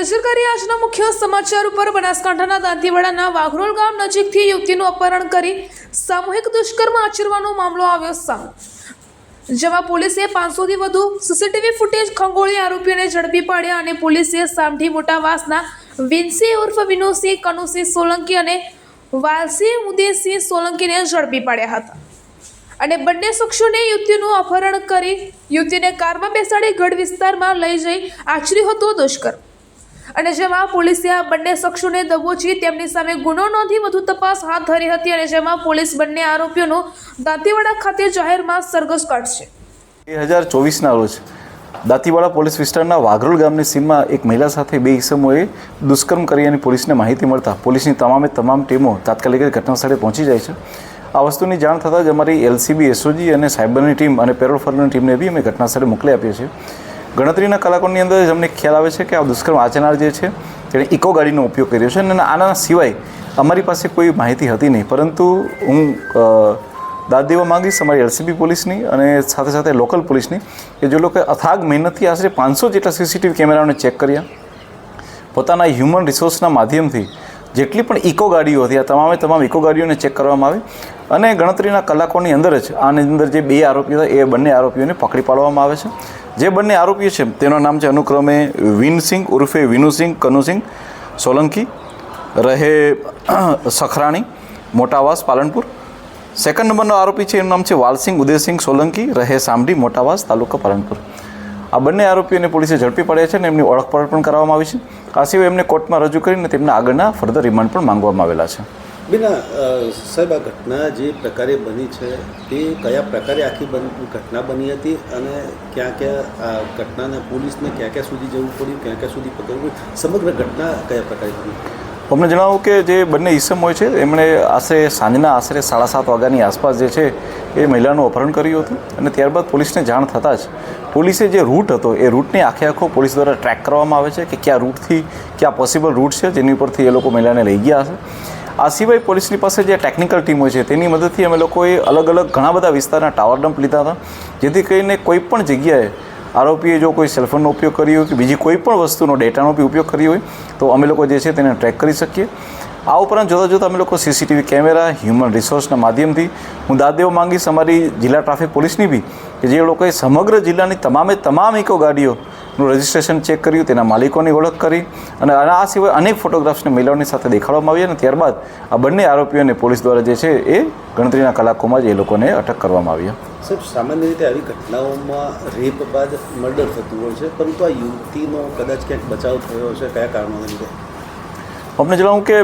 મહત્વના સમાચાર ઉપર. બનાસકાંઠાના દાંતીવાડાના વાઘરોલ ગામ નજીકથી યુવતીનું અપહરણ કરી સામૂહિક દુષ્કર્મ આચરવાનો મામલો આવ્યો સામે. જેમાં પોલીસે પાંચસોથી વધુ સીસીટીવી ફૂટેજ ખંગોળી આરોપીઓને ઝડપી પાડ્યા અને પોલીસે સામઠી મોટાવાસના વિનસી ઉર્ફ વિનોસિંહ કનુસિંહ સોલંકી અને વાલસી ઉદયસિંહ સોલંકીને ઝડપી પાડ્યા હતા. અને બંને શખ્સોને યુવતીનું અપહરણ કરી યુવતીને કારમાં બેસાડી ગઢ વિસ્તારમાં લઈ જઈ આચર્યું હતું દુષ્કર્મ. અને જેમાં પોલીસે આ બંને શખ્સોને દબોચી તેમની સામે ગુનો નોંધી વધુ તપાસ હાથ ધરી હતી અને જેમાં પોલીસ બંને આરોપીઓનો દાંતીવાડા ખાતે જાહેરમાં સરઘસ કાઢશે. બે હજાર ચોવીસના રોજ દાંતીવાડા પોલીસ વિસ્તારના વાઘરોલ ગામની સીમમાં એક મહિલા સાથે બે ઈસમોએ દુષ્કર્મ કરી અને પોલીસને માહિતી મળતા પોલીસની તમામે તમામ ટીમો તાત્કાલિક ઘટનાસ્થળે પહોંચી જાય છે. આ વસ્તુની જાણ થતાં જ અમારી એલસીબી, એસઓજી અને સાયબરની ટીમ અને પેરોલ ફરની ટીમને બી અમે ઘટનાસ્થળે મોકલી આપીએ છીએ. ગણતરીના કલાકોની અંદર જ અમને ખ્યાલ આવે છે કે આ દુષ્કર્મ આચરનાર જે છે, તેણે ઇકો ગાડીનો ઉપયોગ કર્યો છે અને આના સિવાય અમારી પાસે કોઈ માહિતી હતી નહીં. પરંતુ હું દાદ દેવા માંગીશ અમારી એલસીબી પોલીસની અને સાથે સાથે લોકલ પોલીસની કે જે લોકોએ અથાગ મહેનતથી આશરે પાંચસો જેટલા સીસીટીવી કેમેરાઓને ચેક કર્યા. પોતાના હ્યુમન રિસોર્સના માધ્યમથી જેટલી પણ ઇકો ગાડીઓ હતી, આ તમામે તમામ ઇકો ગાડીઓને ચેક કરવામાં આવી. અને ગણતરીના કલાકોની અંદર જ આની અંદર જે બે આરોપીઓ હતા, એ બંને આરોપીઓને પકડી પાડવામાં આવે છે. જે બંને આરોપીઓ છે, તેનું નામ છે અનુક્રમે વિનસિંહ ઉર્ફે વિનુસિંહ, કનુસિંહ, સોલંકી, રહે સખરાણી, મોટાવાસ, પાલનપુર. સેકન્ડ નંબરનો આરોપી છે, એનું નામ છે વાલસિંહ, ઉદયસિંહ, સોલંકી, રહે સામડી, મોટાવાસ, તાલુકા પાલનપુર. આ બંને આરોપીઓને પોલીસે ઝડપી પાડ્યા છે અને એમની ઓળખપળ પણ કરવામાં આવી છે. આ સિવાય એમને કોર્ટમાં રજૂ કરીને તેમના આગળના ફર્ધર રિમાન્ડ પણ માંગવામાં આવેલા છે. બેના સાહેબ, આ ઘટના જે પ્રકારે બની છે, તે કયા પ્રકારે આખી ઘટના બની હતી અને ક્યાં ક્યાં આ ઘટનાને પોલીસને ક્યાં ક્યાં સુધી જવું પડ્યું, ક્યાં ક્યાં સુધી પકડવું સમગ્ર ઘટના કયા પ્રકારે બની? અમને જણાવું કે જે બંને ઈસમ હોય છે, એમણે આશરે, સાંજના આશરે સાડા સાત વાગ્યાની આસપાસ જે છે, એ મહિલાનું અપહરણ કર્યું હતું અને ત્યારબાદ પોલીસને જાણ થતાં જ પોલીસે જે રૂટ હતો, એ રૂટને આખે આખો પોલીસ દ્વારા ટ્રેક કરવામાં આવે છે કે કયા રૂટથી કયા પોસિબલ રૂટ છે, જેની ઉપરથી એ લોકો મહિલાને લઈ ગયા હશે. આ સિવાય પોલીસની પાસે જે ટેકનિકલ ટીમ છે, તેની મદદથી અમે લોકોએ અલગ અલગ ઘણા બધા વિસ્તારના ટાવર ડમ્પ લીધા હતા. જેથી કરીને કોઈ પણ જગ્યાએ આરોપીએ જો કોઈ સેલફોનનો ઉપયોગ કર્યો હોય કે બીજી કોઈ પણ વસ્તુનો ડેટાનો બી ઉપયોગ કર્યો હોય, તો અમે લોકો જે છે તેને ટ્રેક કરી શકીએ. આ ઉપરાંત જોતાં જોતાં અમે લોકો સીસીટીવી કેમેરા હ્યુમન રિસોર્સના માધ્યમથી હું દાદ માંગીશ અમારી જિલ્લા ટ્રાફિક પોલીસની બી, કે જે લોકોએ સમગ્ર જિલ્લાની તમામે તમામ ઇકો ગાડીઓનું રજિસ્ટ્રેશન ચેક કર્યું, તેના માલિકોની ઓળખ કરી અને આ સિવાય અનેક ફોટોગ્રાફ્સને મેળવણી સાથે દેખાડવામાં આવ્યા અને ત્યારબાદ આ બંને આરોપીઓને પોલીસ દ્વારા જે છે એ ગણતરીના કલાકોમાં જ એ લોકોને અટક કરવામાં આવ્યા સાહેબ, સામાન્ય રીતે આવી ઘટનાઓમાં રેપ બાદ મર્ડર થતું હોય છે, પરંતુ આ યુવતીનો કદાચ ક્યાંક બચાવ થયો છે કયા કારણોને લીધે? અમને જણાવું કે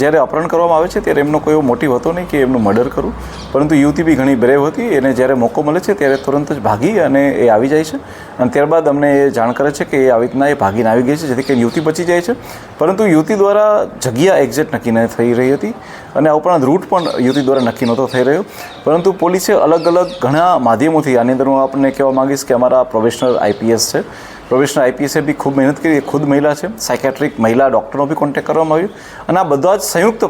જ્યારે અપહરણ કરવામાં આવે છે, ત્યારે એમનો કોઈ એવો મોટિવ હતો નહીં કે એમનું મર્ડર કરું? પરંતુ યુવતી બી ઘણી બ્રેવ હતી, એને જ્યારે મોકો મળે છે, ત્યારે તુરંત જ ભાગી અને એ આવી જાય છે. અને ત્યારબાદ અમને એ જાણ કરે છે કે એ આવી રીતના એ ભાગીને આવી ગઈ છે, જેથી કરીને યુવતી બચી જાય છે. પરંતુ યુવતી દ્વારા જગ્યા એક્ઝેક્ટ નક્કી ન થઈ રહી હતી અને આ ઉપરાંત રૂટ પણ યુવતી દ્વારા નક્કી નહોતો થઈ રહ્યો. પરંતુ પોલીસે અલગ અલગ ઘણા માધ્યમોથી, આની અંદર હું આપણને કહેવા માંગીશ કે અમારા પ્રોફેશનલ આઈપીએસ છે. પ્રોફેશનલ આઈપીએસે બી ખૂબ મહેનત કરી. ખુદ મહિલા છે. સાયકેટ્રિક મહિલા ડૉક્ટરનો બી કોન્ટેક્ટ કરવામાં આવ્યો. અને આ બધા જ સંયુક્ત